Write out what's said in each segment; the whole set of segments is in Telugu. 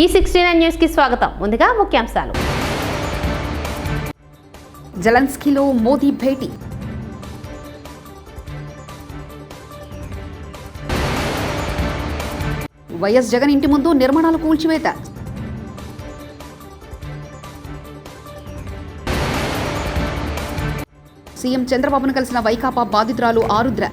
ఈ సిక్స్టీ నైన్ న్యూస్కి స్వాగతం. ముందుగా ముఖ్యాంశాలు. జలన్స్కీలో మోదీ భేటీ. వైఎస్ జగన్ ఇంటి ముందు నిర్మాణాలు కూల్చివేత. సీఎం చంద్రబాబును కలిసిన వైకాపా బాధితురాలు ఆరుద్ర.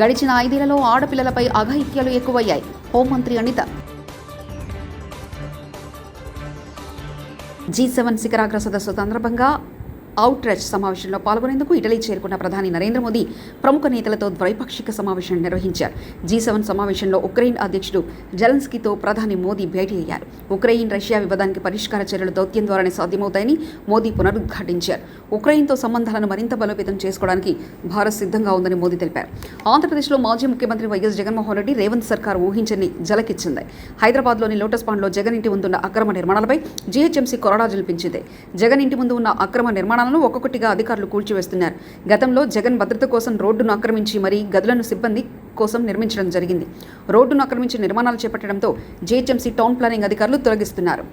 గడిచిన ఐదేళ్ళలో ఆడపిల్లలపై అఘాయిత్యాలు ఎక్కువయ్యాయి. హోంమంత్రి అనిత. జీ సెవెన్ శిఖరాగ్ర సదస్సు సందర్భంగా అవుట్ రచ్ సమావేశంలో పాల్గొనేందుకు ఇటలీ చేరుకున్న ప్రధాని నరేంద్ర మోదీ ప్రముఖ నేతలతో ద్వైపాక్షిక సమావేశం నిర్వహించారు. జీ సెవెన్ సమావేశంలో ఉక్రెయిన్ అధ్యక్షుడు జెలెన్స్కీతో ప్రధాని మోదీ భేటీ అయ్యారు ఉక్రెయిన్ రష్యా వివాదానికి పరిష్కార చర్యలు దౌత్యం ద్వారానే సాధ్యమవుతాయని మోదీ పునరుద్ఘాటించారు. ఉక్రెయిన్తో సంబంధాలను మరింత బలోపేతం చేసుకోవడానికి భారత్ సిద్ధంగా ఉందని మోదీ తెలిపారు. ఆంధ్రప్రదేశ్లో మాజీ ముఖ్యమంత్రి వైఎస్ జగన్మోహన్ రెడ్డి రేవంత్ సర్కార్ ఊహించని జలకిచ్చింది. హైదరాబాద్లోని లోటస్ పాండ్లో జగన్ ఇంటి ముందున్న అక్రమ నిర్మాణాలపై జీహెచ్ఎంసీ కొరడా జల్పించింది. జగన్ ఇంటి ముందు ఉన్న అక్రమ నిర్మాణాలను ఒక్కొక్కటిగా అధికారులు కూల్చివేస్తున్నారు. గతంలో జగన్ భద్రత కోసం రోడ్డును ఆక్రమించి మరీ గదులను సిబ్బంది కోసం నిర్మించడం జరిగింది. రోడ్డును ఆక్రమించి నిర్మాణాలు చేపట్టడంతో జీహెచ్ఎంసీ టౌన్ ప్లానింగ్ అధికారులు తొలగిస్తున్నారు.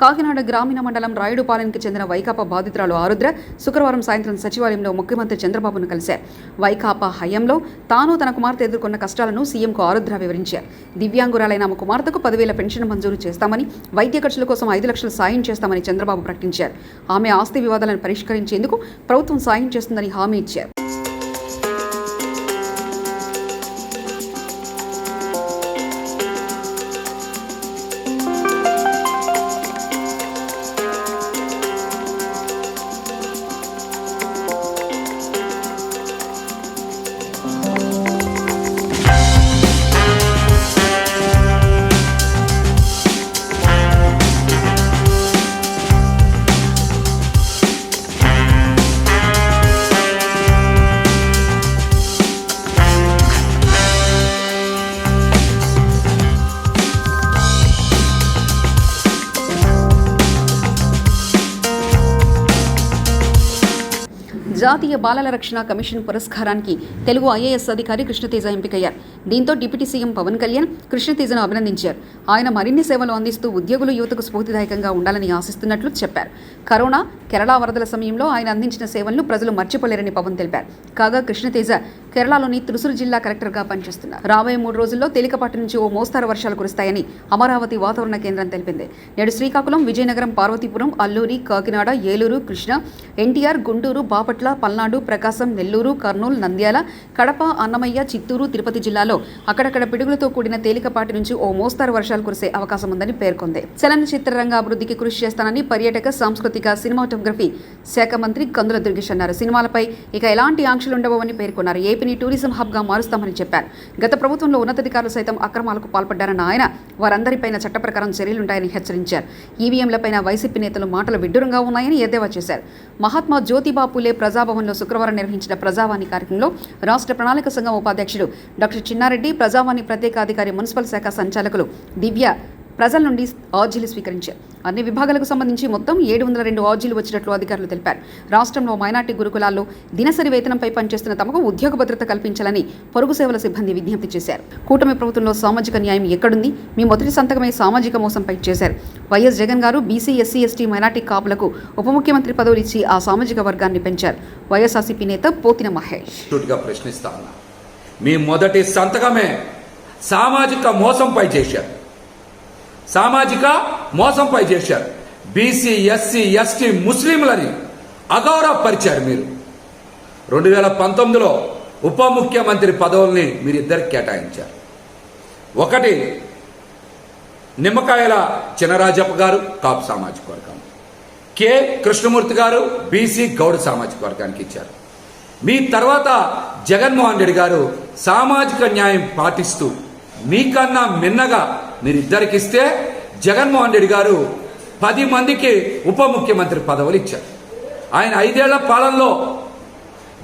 కాకినాడ గ్రామీణ మండలం రాయుడుపాలెంకి చెందిన వైకాపా బాధితురాలు ఆరుద్ర శుక్రవారం సాయంత్రం సచివాలయంలో ముఖ్యమంత్రి చంద్రబాబును కలిశారు. వైకాపా హయంలో తాను తన కుమార్తె ఎదుర్కొన్న కష్టాలను సీఎంకు ఆరుద్ర వివరించారు. దివ్యాంగురాలైన ఆమె కుమార్తెకు పదివేల పెన్షన్ మంజూరు చేస్తామని వైద్య ఖర్చుల కోసం ఐదు లక్షలు సాయం చేస్తామని చంద్రబాబు ప్రకటించారు. ఆమె ఆస్తి వివాదాలను పరిష్కరించేందుకు ప్రభుత్వం సాయం చేస్తుందని హామీ ఇచ్చారు. జాతీయ బాలల రక్షణ కమిషన్ పురస్కారానికి తెలుగు ఐఏఎస్ అధికారి కృష్ణతేజ ఎంపికయ్యారు. దీంతో డిప్యూటీ సీఎం పవన్ కళ్యాణ్ కృష్ణతేజను అభినందించారు. ఆయన మరిన్ని సేవలు అందిస్తూ ఉద్యోగులు యువతకు స్ఫూర్తిదాయకంగా ఉండాలని ఆశిస్తున్నట్లు చెప్పారు. కరోనా కేరళ వరదల సమయంలో ఆయన అందించిన సేవలను ప్రజలు మర్చిపోలేరని పవన్ తెలిపారు. కాగా కృష్ణతేజ కేరళలోని త్రిశూర్ జిల్లా కలెక్టర్గా పనిచేస్తున్నారు. రాబోయే మూడు రోజుల్లో తేలికపాటి నుంచి ఓ మోస్తారు వర్షాలు కురుస్తాయని అమరావతి వాతావరణ కేంద్రం తెలిపింది. నేడు శ్రీకాకుళం విజయనగరం పార్వతీపురం అల్లూరి కాకినాడ ఏలూరు కృష్ణ ఎన్టీఆర్ గుంటూరు బాపట్ల పల్నాడు ప్రకాశం నెల్లూరు కర్నూలు నంద్యాల కడప అన్నమయ్య చిత్తూరు తిరుపతి జిల్లాలో అక్కడక్కడ పిడుగులతో కూడిన తేలికపాటి నుంచి ఓ మోస్తారు వర్షాలు కురిసే అవకాశం ఉందని పేర్కొంది. చలనచిత్ర రంగ అభివృద్ధికి కృషి చేస్తానని పర్యాటక సాంస్కృతిక సినిమాటోగ్రఫీ శాఖ మంత్రి కందుల దుర్గేష్ అన్నారు. సినిమాలపై ఇక ఎలాంటి ఆంక్షలు ఉండవని పేర్కొన్నారు. ఏపీని టూరిజం హబ్గా మారుస్తామని చెప్పారు. గత ప్రభుత్వంలో ఉన్నతాధికారులు సైతం అక్రమాలకు పాల్పడ్డారన్న ఆయన వారందరిపైన చట్ట ప్రకారం చర్యలుంటాయని హెచ్చరించారు. ఈవీఎంలపైన వైసీపీ నేతలు మాటలు విడ్డూరంగా ఉన్నాయని ఎద్దేవా చేశారు. మహాత్మా జ్యోతిబా పూలే ప్రజాభవన్లో శుక్రవారం నిర్వహించిన ప్రజావాణి కార్యక్రమంలో రాష్ట్ర ప్రణాళిక సంఘం ఉపాధ్యక్షుడు డాక్టర్ చిన్నారెడ్డి ప్రజావాణి ప్రత్యేకాధికారి మున్సిపల్ శాఖ సంచాలకులు దివ్య ప్రజల నుండి ఆర్జీలు స్వీకరించారు. అన్ని విభాగాలకు సంబంధించి మొత్తం ఏడు వందల రెండు ఆర్జీలు వచ్చినట్లు అధికారులు తెలిపారు. రాష్ట్రంలో మైనార్టీ గురుకులాల్లో దినసరి వేతనంపై పనిచేస్తున్న తమకు ఉద్యోగ భద్రత కల్పించాలని పొరుగు సేవల సిబ్బంది విజ్ఞప్తి చేశారు. కూటమి ప్రభుత్వంలో సామాజిక న్యాయం ఎక్కడుంది? మీ మొదటి సంతకమే సామాజిక మోసంపై చేశారు. వైఎస్ జగన్ గారు బీసీ ఎస్సీ ఎస్టీ మైనార్టీ కాపులకు ఉప ముఖ్యమంత్రి పదవులు ఇచ్చి ఆ సామాజిక వర్గాన్ని పెంచారు. వైఎస్ఆర్సీపీ నేత పోతిన మహేష్. ప్రశ్నిస్తా మీ మొదటి సంతకమే సామాజిక మోసంపై చేశారు. సామాజిక మోసంపై చేశారు. బీసీ ఎస్సీ ఎస్టీ ముస్లింలని అగౌరవపరిచారు మీరు. రెండు వేల పంతొమ్మిదిలో ఉప ముఖ్యమంత్రి పదవుల్ని మీరిద్దరు కేటాయించారు. ఒకటి నిమ్మకాయల చినరాజప్ప గారు కాపు సామాజిక వర్గం కె కృష్ణమూర్తి గారు బీసీ గౌడ సామాజిక వర్గానికి ఇచ్చారు. మీ తర్వాత జగన్మోహన్ రెడ్డి గారు సామాజిక న్యాయం పాటిస్తూ మీకన్నా మిన్నగా మీరు ఇద్దరికిస్తే జగన్మోహన్ రెడ్డి గారు పది మందికి ఉప ముఖ్యమంత్రి పదవులు ఇచ్చారు. ఆయన ఐదేళ్ళ పాలనలో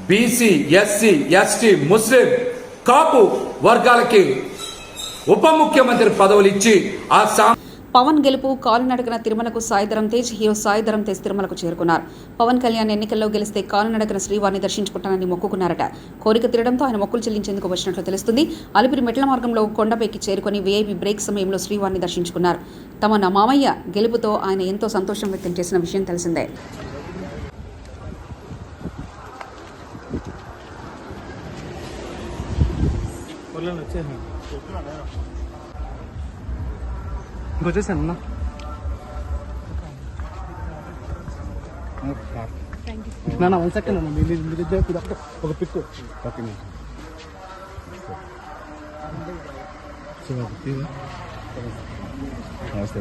BC SC ST Muslim Kapu వర్గాలకి ఉప ముఖ్యమంత్రి పదవులు ఇచ్చి ఆ సా పవన్ గెలుపు కాలునడకన తిరుమలకు సాయిధరం తేజ్ హీరో సాయిధరం తేజ్ తిరుమలకు చేరుకున్నారు. పవన్ కళ్యాణ్ ఎన్నికల్లో గెలిస్తే కాలునడకన శ్రీవారిని దర్శించుకుంటానని మొక్కుకున్నారట. కోరిక తీరడంతో ఆయన మొక్కులు చెల్లించేందుకు వచ్చినట్లు తెలుస్తుంది. అలిపిరి మెట్ల మార్గంలో కొండపైకి చేరుకొని వీఐపీ బ్రేక్ సమయంలో శ్రీవారిని దర్శించుకున్నారు. తమ నా మామయ్య గెలుపుతో ఆయన ఎంతో సంతోషం వ్యక్తం చేసిన విషయం తెలిసిందే. ఇంకొచ్చేసాను అన్న నా వన్ సెకండ్ అన్న మీరు మీరు ఇద్దరు ఇప్పుడు ఒక్క- ఒక పిక్ ఓకే నమస్తే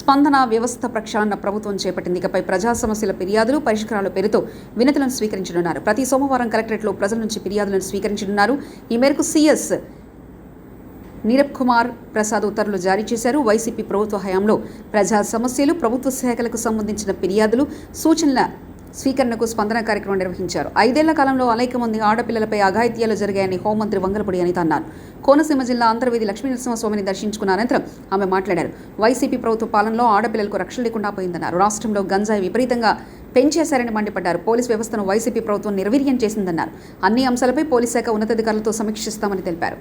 స్పందన వ్యవస్థ ప్రక్షాళన ప్రభుత్వం చేపట్టింది. ఇకపై ప్రజా సమస్యల ఫిర్యాదులు పరిష్కారాల పేరుతో వినతులను స్వీకరించనున్నారు. ప్రతి సోమవారం కలెక్టరేట్లో ప్రజల నుంచి ఫిర్యాదులను స్వీకరించనున్నారు. ఈ మేరకు సీఎస్ నీరబ్ కుమార్ ప్రసాద్ ఉత్తర్వులు జారీ చేశారు. వైసీపీ ప్రభుత్వ హయాంలో ప్రజా సమస్యలు ప్రభుత్వ శాఖలకు సంబంధించిన ఫిర్యాదులు సూచనల స్వీకరణకు స్పందన కార్యక్రమం నిర్వహించారు. ఐదేళ్ళ కాలంలో అనేక మంది ఆడపిల్లలపై అఘాయిత్యాలు జరిగాయని హోంమంత్రి వంగలపూడి అనిత అన్నారు. కోనసీమ జిల్లా అంతర్వేది లక్ష్మీ నరసింహస్వామిని దర్శించుకున్న అనంతరం ఆమె మాట్లాడారు. వైసీపీ ప్రభుత్వ పాలనలో ఆడపిల్లలకు రక్షణ లేకుండా పోయిందన్నారు. రాష్ట్రంలో గంజాయి విపరీతంగా పెంచేశారని మండిపడ్డారు. పోలీస్ వ్యవస్థను వైసీపీ ప్రభుత్వం నిర్వీర్యం చేసిందన్నారు. అన్ని అంశాలపై పోలీస్ శాఖ ఉన్నతాధికారులతో సమీక్షిస్తామని తెలిపారు.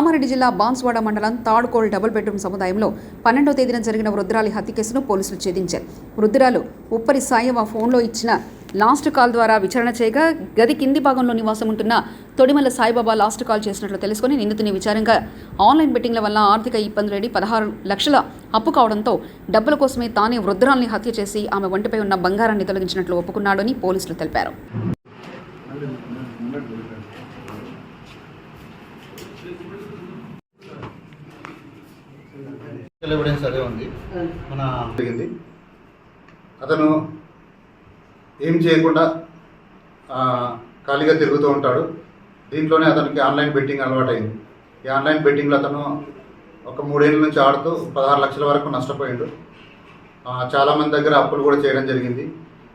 కామారెడ్డి జిల్లా బాన్స్వాడ మండలం తాడుకోల్ డబుల్ బెడ్రూమ్ సముదాయంలో పన్నెండో తేదీన జరిగిన వృద్ధురాలి హత్య కేసును పోలీసులు ఛేదించారు. వృద్ధురాలు ఉప్పరి సాయవ ఫోన్లో ఇచ్చిన లాస్ట్ కాల్ ద్వారా విచారణ చేయగా గది కింది భాగంలో నివాసం ఉంటున్న తొడిమల సాయిబాబా లాస్ట్ కాల్ చేసినట్లు తెలుసుకుని నిందితుని విచారంగా ఆన్లైన్ బెట్టింగ్ల వల్ల ఆర్థిక ఇబ్బందులేడి పదహారు లక్షల అప్పు కావడంతో డబ్బుల కోసమే తానే వృద్ధురాల్ని హత్య చేసి ఆమె ఒంటిపై ఉన్న బంగారాన్ని తొలగించినట్లు ఒప్పుకున్నాడని పోలీసులు తెలిపారు. ఫిజికల్ ఎవిడెన్స్ అదే ఉంది. మన జరిగింది. అతను ఏం చేయకుండా ఖాళీగా తిరుగుతూ ఉంటాడు. దీంట్లోనే అతనికి ఆన్లైన్ బెట్టింగ్ అలవాటైంది. ఈ ఆన్లైన్ బెట్టింగ్లో అతను ఒక మూడేళ్ళ నుంచి ఆడుతూ పదహారు లక్షల వరకు నష్టపోయిండు. చాలామంది దగ్గర అప్పులు కూడా చేయడం జరిగింది.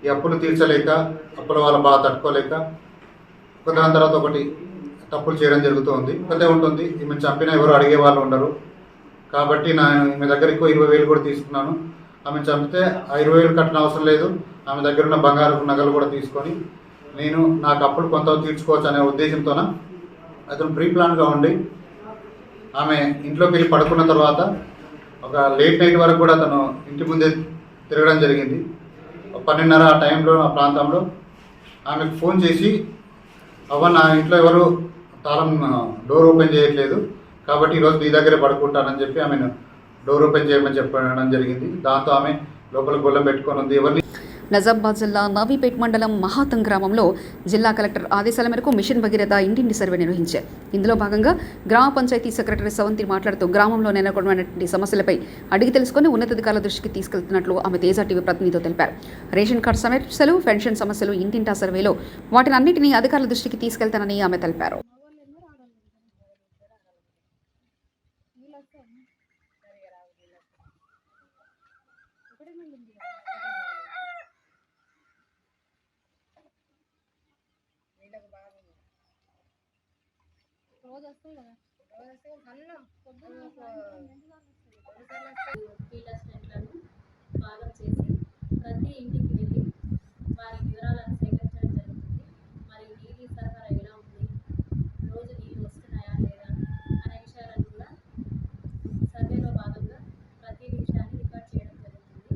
ఈ అప్పులు తీర్చలేక అప్పుల వాళ్ళ బాధ తట్టుకోలేక ఒకదాని తర్వాత ఒకటి తప్పులు చేయడం జరుగుతూ ఉంది. ఒకటే ఉంటుంది. ఈమె చంపినా ఎవరు అడిగే వాళ్ళు ఉండరు. కాబట్టి నా మీ దగ్గర ఎక్కువ ఇరవై వేలు కూడా తీసుకున్నాను. ఆమె చంపితే ఆ ఇరవై వేలు కట్టిన అవసరం లేదు. ఆమె దగ్గర ఉన్న బంగారు నగలు కూడా తీసుకొని నేను నాకు అప్పుడు కొంత తీర్చుకోవచ్చు అనే ఉద్దేశంతోన? అతను ప్రీ ప్లాన్గా ఉండి ఆమె ఇంట్లోకి వెళ్ళి పడుకున్న తర్వాత ఒక లేట్ నైట్ వరకు కూడా అతను ఇంటి ముందే తిరగడం జరిగింది. పన్నెండున్నర ఆ టైంలో ఆ ప్రాంతంలో ఆమెకు ఫోన్ చేసి అవ్వ నా ఇంట్లో ఎవరు తాళం డోర్ ఓపెన్ చేయట్లేదు. కాబట్టి ఈరోజు నీ దగ్గరే పడుకుంటానని చెప్పి ఆమెను డోర్ ఓపెన్ చేయమని చెప్పడం జరిగింది. దాంతో ఆమె లోపల గొల్లం పెట్టుకొని ఉంది. ఎవరిని నజాబాద్ జిల్లా నవీపేట్ మండలం మహాతం గ్రామంలో జిల్లా కలెక్టర్ ఆదేశాల మేరకు మిషన్ భగీరథ ఇంటింటి సర్వే నిర్వహించారు ఇందులో భాగంగా గ్రామ పంచాయతీ సెక్రటరీ సవంతి మాట్లాడుతూ గ్రామంలో నెలకొన్నటువంటి సమస్యలపై అడిగి తెలుసుకుని ఉన్నతాధికారుల దృష్టికి తీసుకెళ్తున్నట్లు ఆమె తేజ టీవీ ప్రతినిధితో తెలిపారు. రేషన్ కార్డు సమస్యలు పెన్షన్ సమస్యలు ఇంటింటా సర్వేలో వాటిని అన్నింటినీ అధికారుల దృష్టికి తీసుకెళ్తానని ఆమె తెలిపారు. ఫీల్డ్ అసిస్టెంట్లను భాగం చేసి ప్రతి ఇంటికి వెళ్ళి వారి వివరాలను సేకరించడం జరుగుతుంది మరియు నీటి సరఫరా ఎలా ఉంది రోజు నీళ్ళు వస్తున్నాయా లేదా అనే విషయాలను కూడా సర్వేలో భాగంగా ప్రతి విషయాన్ని రికార్డ్ చేయడం జరుగుతుంది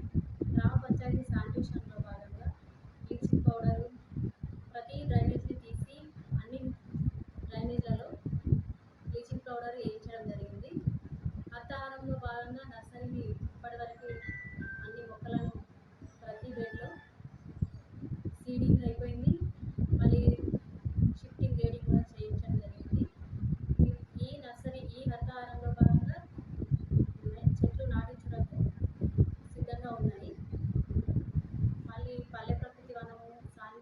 గ్రామ పంచాయతీ శానిటేషన్లో భాగంగా బ్లీచింగ్ పౌడరు ప్రతి డ్రైనేజ్ని తీసి అన్ని డ్రైనేజ్లలో బ్లీచింగ్ పౌడర్ వేయించడం జరిగింది హరితహారంలో భాగంగా నర్సరీని ఇప్పటివరకు అన్ని మొక్కలను ప్రతి బెడ్లో సీడింగ్ అయిపోయింది మళ్ళీ షిఫ్టింగ్ గ్రేడింగ్ కూడా చేయించడం జరిగింది ఈ- ఈ నర్సరీ ఈ హరితహారంలో భాగంగా చెట్లు నాటించడానికి సిద్ధంగా ఉన్నాయి మళ్ళీ పల్లె ప్రకృతి వనము సాని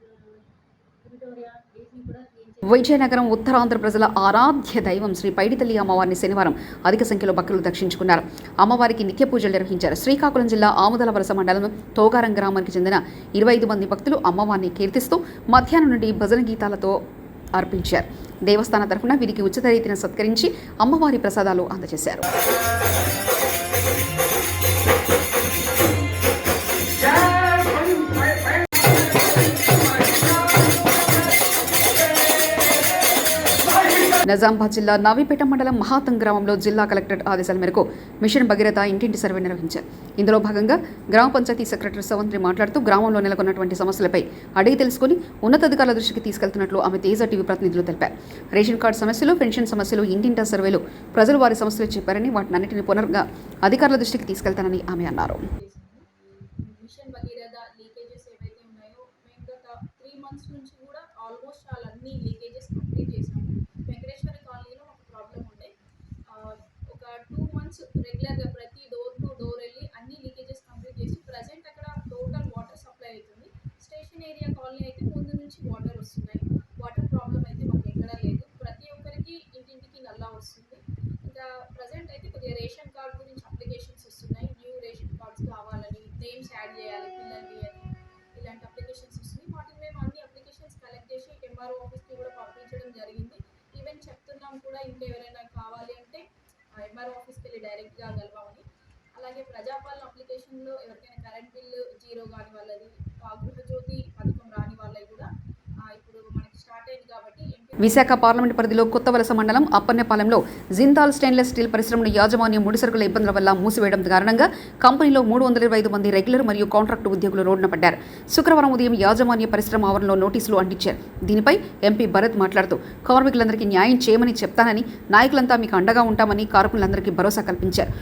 విక్టోరియా వీటిని కూడా క్లీన్ చేసి విజయనగరం ఉత్తరాంధ్ర ప్రజల ఆరాధ్య దైవం శ్రీ పైడితల్లి అమ్మవారిని శనివారం అధిక సంఖ్యలో భక్తులు దర్శించుకున్నారు. అమ్మవారికి నిత్య పూజలు నిర్వహించారు. శ్రీకాకుళం జిల్లా ఆముదల వలస మండలం తోగారం గ్రామానికి చెందిన ఇరవై ఐదు మంది భక్తులు అమ్మవారిని కీర్తిస్తూ మధ్యాహ్నం నుండి భజన గీతాలతో అర్పించారు. దేవస్థాన తరఫున వీరికి ఉచిత రీతిని సత్కరించి అమ్మవారి ప్రసాదాలు అందజేశారు. నిజామాబాద్ జిల్లా నావిపేట మండలం మహాతం గ్రామంలో జిల్లా కలెక్టర్ ఆదేశాల మేరకు మిషన్ భగీరథ ఇంటింటి సర్వే నిర్వహించారు. ఇందులో భాగంగా గ్రామ పంచాయతీ సెక్రటరీ సవంత్రి మాట్లాడుతూ గ్రామంలో నెలకొన్నటువంటి సమస్యలపై అడిగి తెలుసుకుని ఉన్నతాధికారుల దృష్టికి తీసుకెళ్తున్నట్లు ఆమె తేజ టీవీ ప్రతినిధులు తెలిపారు. రేషన్ కార్డు సమస్యలు పెన్షన్ సమస్యలు ఇంటింటా సర్వేలు ప్రజలు వారి సమస్యలు చెప్పారని వాటినన్నింటినీ పునర్గా అధికారుల దృష్టికి తీసుకెళ్తానని ఆమె అన్నారు. త్రీ మంత్స్ నుంచి కూడా ఆల్మోస్ట్ వాళ్ళన్ని లీకేజెస్ కంప్లీట్ చేసాము వెంకటేశ్వర కాలనీలో ఒక ప్రాబ్లం ఉండే ఆ, ఒక టూ మంత్స్ రెగ్యులర్గా ప్రతి డోర్ టు డోర్ వెళ్ళి అన్ని లీకేజెస్ కంప్లీట్ చేసి ప్రజెంట్ అక్కడ టోటల్ వాటర్ సప్లై అవుతుంది. స్టేషన్ ఏరియా కాలనీ అయితే ముందు నుంచి వాటర్ వస్తున్నాయి. వాటర్ ప్రాబ్లం అయితే మాకు ఎక్కడా లేదు. ప్రతి ఒక్కరికి ఇంటింటికి నల్లా వస్తుంది. ఇంకా ప్రజెంట్ అయితే కొద్దిగా రేషన్ కార్డ్ గురించి అప్లికేషన్స్ వస్తున్నాయి. న్యూ రేషన్ కార్డ్స్ కావాలని నేమ్స్ యాడ్ చేయాలి పిల్లల్ని అని ఇలాంటి అప్లికేషన్స్ వస్తున్నాయి. వాటిని మేము అన్ని అప్లికేషన్స్ కలెక్ట్ చేసి ఎంఆర్ఓ ఆఫీస్కి కూడా పంపించడం జరిగింది. ఈవెన్ చెప్తున్నాం కూడా ఇంకా ఎవరైనా కావాలి ఎంఆర్ ఆఫీస్కి వెళ్ళి డైరెక్ట్గా కలవామని. అలాగే ప్రజాపాలన అప్లికేషన్లో ఎవరికైనా కరెంట్ బిల్లు జీరో కాని వాళ్ళది ఆ గృహజ్యోతి పథకం రాని వాళ్ళవి కూడా ఇప్పుడు మనకి స్టార్ట్ అయింది కాబట్టి విశాఖ పార్లమెంట్ పరిధిలో కొత్త వలస మండలం అప్పన్నపాలెంలో జిందాల్ స్టెయిన్లెస్ స్టీల్ పరిశ్రమను యాజమాన్యం ముడిసరుకుల ఇబ్బందుల వల్ల మూసివేయడం కారణంగా కంపెనీలో మూడు వందల ఇరవై ఐదు మంది రెగ్యులర్ మరియు కాంట్రాక్టు ఉద్యోగులు రోడ్డున పడ్డారు. శుక్రవారం ఉదయం యాజమాన్య పరిశ్రమ ఆవరణలో నోటీసులు అంటించారు. దీనిపై ఎంపీ భరత్ మాట్లాడుతూ కార్మికులందరికీ న్యాయం చేయమని చెప్తానని నాయకులంతా మీకు అండగా ఉంటామని కార్మికులందరికీ భరోసా కల్పించారు.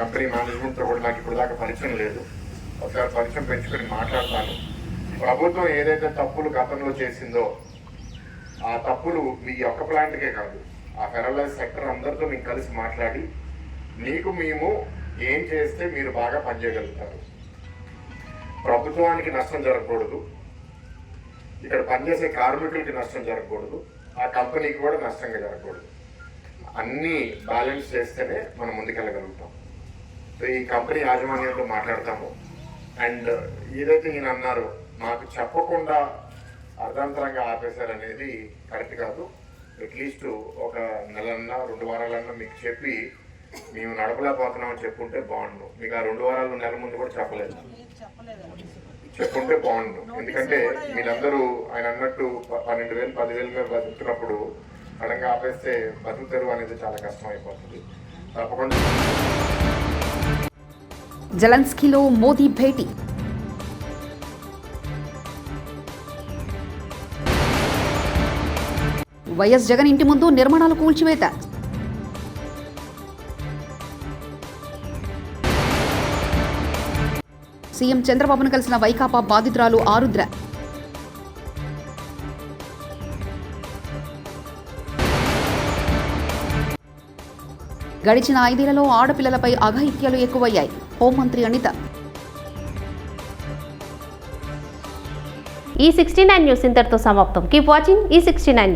కంపెనీ కూడా నాకు ఇప్పుడు దాకా పరిచయం లేదు. ఒకసారి పరిచయం పెంచుకొని మాట్లాడతాను. ప్రభుత్వం ఏదైతే తప్పులు గతంలో చేసిందో ఆ తప్పులు మీ ఒక్క ప్లాంట్కే కాదు ఆ ఫెరలైజ్ సెక్టర్ అందరితో మేము కలిసి మాట్లాడి మీకు మేము ఏం చేస్తే మీరు బాగా పనిచేయగలుగుతారు. ప్రభుత్వానికి నష్టం జరగకూడదు. ఇక్కడ పనిచేసే కార్మికులకి నష్టం జరగకూడదు. ఆ కంపెనీకి కూడా నష్టంగా జరగకూడదు. అన్నీ బ్యాలెన్స్ చేస్తేనే మనం ముందుకెళ్ళగలుగుతాం. సో ఈ కంపెనీ యాజమాన్యంతో మాట్లాడతాము. అండ్ ఏదైతే ఈయన అన్నారో మాకు చెప్పకుండా అర్ధాంతరంగా ఆపేశారనేది కరెక్ట్ కాదు. అట్లీస్ట్ ఒక నెలన్నా రెండు వారాలన్నా మీకు చెప్పి మేము నడపలేకపోతున్నామని చెప్పుంటే బాగుండు. మీకు ఆ రెండు వారాలు నెల ముందు కూడా చెప్పలేదు. చెప్పుంటే బాగుండు. ఎందుకంటే మీరందరూ ఆయన అన్నట్టు పన్నెండు వేలు పదివేల మీద బతుకుతున్నప్పుడు సడన్గా ఆపేస్తే బతుకుతారు అనేది చాలా కష్టం అయిపోతుంది తప్పకుండా. జలన్స్కీలో మోదీ భేటీ. వైఎస్ జగన్ ఇంటి ముందు నిర్మాణాలు కూల్చివేత. సీఎం చంద్రబాబును కలిసిన వైకాపా బాధితురాలు ఆరుద్ర. గడిచిన ఐదేళ్ళలో ఆడపిల్లలపై అఘాయిత్యాలు ఎక్కువయ్యాయి. హోంమంత్రి అనిత. ఈ సిక్స్టీ నైన్ న్యూస్ ఇంతటితో సమాప్తం. కీప్ వాచింగ్ ఈ సిక్స్టీ నైన్